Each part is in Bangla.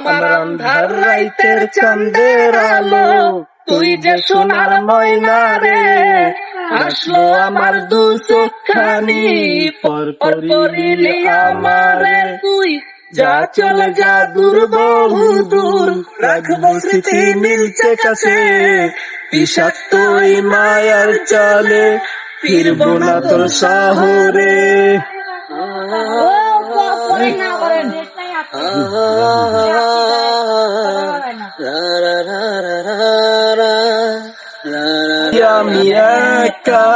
আমার রাইতের আলো, তুই যে সোনার ময়না রে আসলো আমার দু চোখানি পর করিলি তুই, যা চলে যা দূর বহু দূর, রাখব স্মৃতি মিলছে কাছে, বিষাক্ত মায়ার চলে, ফিরবো না তোর শহরে। আমি একা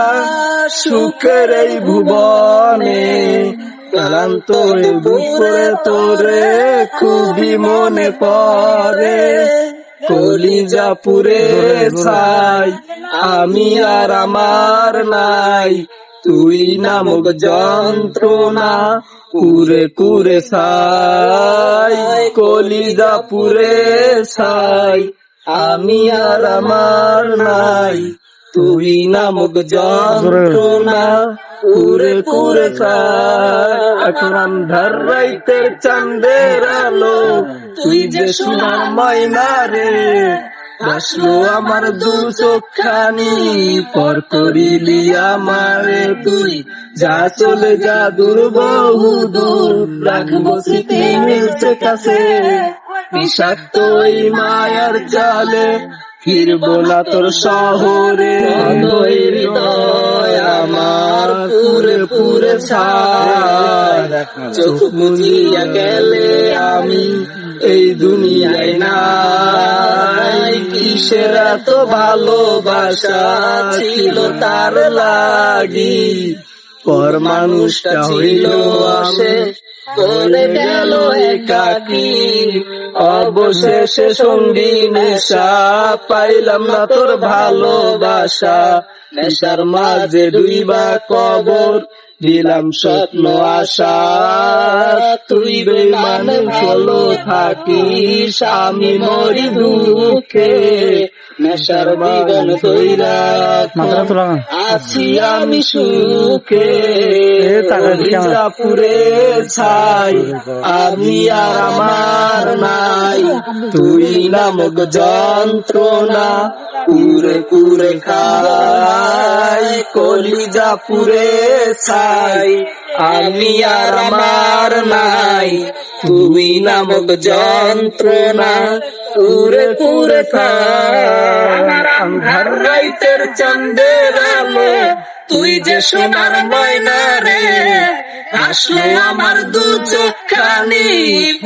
সুখের এই ভুবনে ক্লান্ত এই তোরে খুবই মনে পড়ে কলিজা পুরে ছাই আমি আর আমার নাই। তুই নামক যন্ত্রণা কুরে কুরে সাই কলিজা পুরে ছাই। আমি আর আমার নাই, তুই নামক যন্ত্রণা কুরে খায় এখন রাইতের চাঁদের আলো, তুই যে সোনার ময়না রে বাসলো আমার দু চোখানি পর করিলি আমারে তুই যা চলে যা দূর, বহু দূর, রাখব স্মৃতি মিলছে কাছে। বিষাক্ত এই মায়ার জালে, ফিরবো না তোর শহরে। ওই আমার পুরে পুরে ছায়। চোখ গেলে আমি এই দুনিয়ায় নাই। কিসের এত ভালোবাসা ছিল তার লাগি? পর মানুষটা হইল আসে করে গেল একাকি। অবশেষে সঙ্গী নেশা পাইলাম না তোর ভালোবাসা। নেশার মাঝে দুইবা কবর দিলাম স্বপ্ন আশা তুই বেমান হলো থাকিস আমি মরি দুঃখে। নেশার বাগান তৈরা আছি আমি সুখে। পুরে ছাই আমি আর আমার নাই। তুই নামক যন্ত্রণা পুরে পুরে খাই, কলিজা পুরে ছাই। আমি আর আমার নাই তুই নামক যন্ত্রণা পুরে পুরে আন্ধার রাইতের চন্দের আলো, তুই যে সোনার ময়না রে, আসলো আমার দু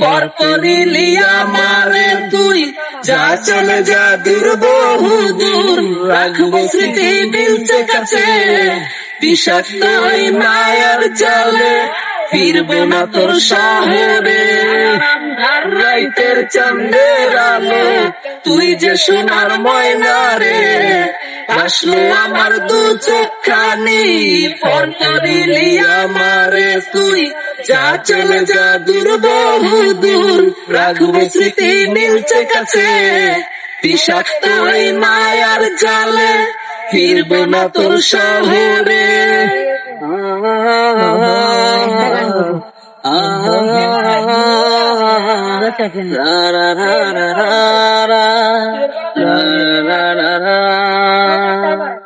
পর করিলি আমারে তুই যা চলে যা দূর বহু দূর, রাখব স্মৃতি দিলছে কাছে। বিষাক্ত মায়ার না তোর শহরে রাইতের চন্দের আলো, তুই যে সোনার ময়না রে আসলো আমার দু চোখানি পর করিলি আমারে তুই যা চলে যা দূর বহু দূর রাখবে স্মৃতি নীলচে কাছে বিষাক্ত ওই মায়ার জালে ফিরব না তোর শহরে রা রা রা রা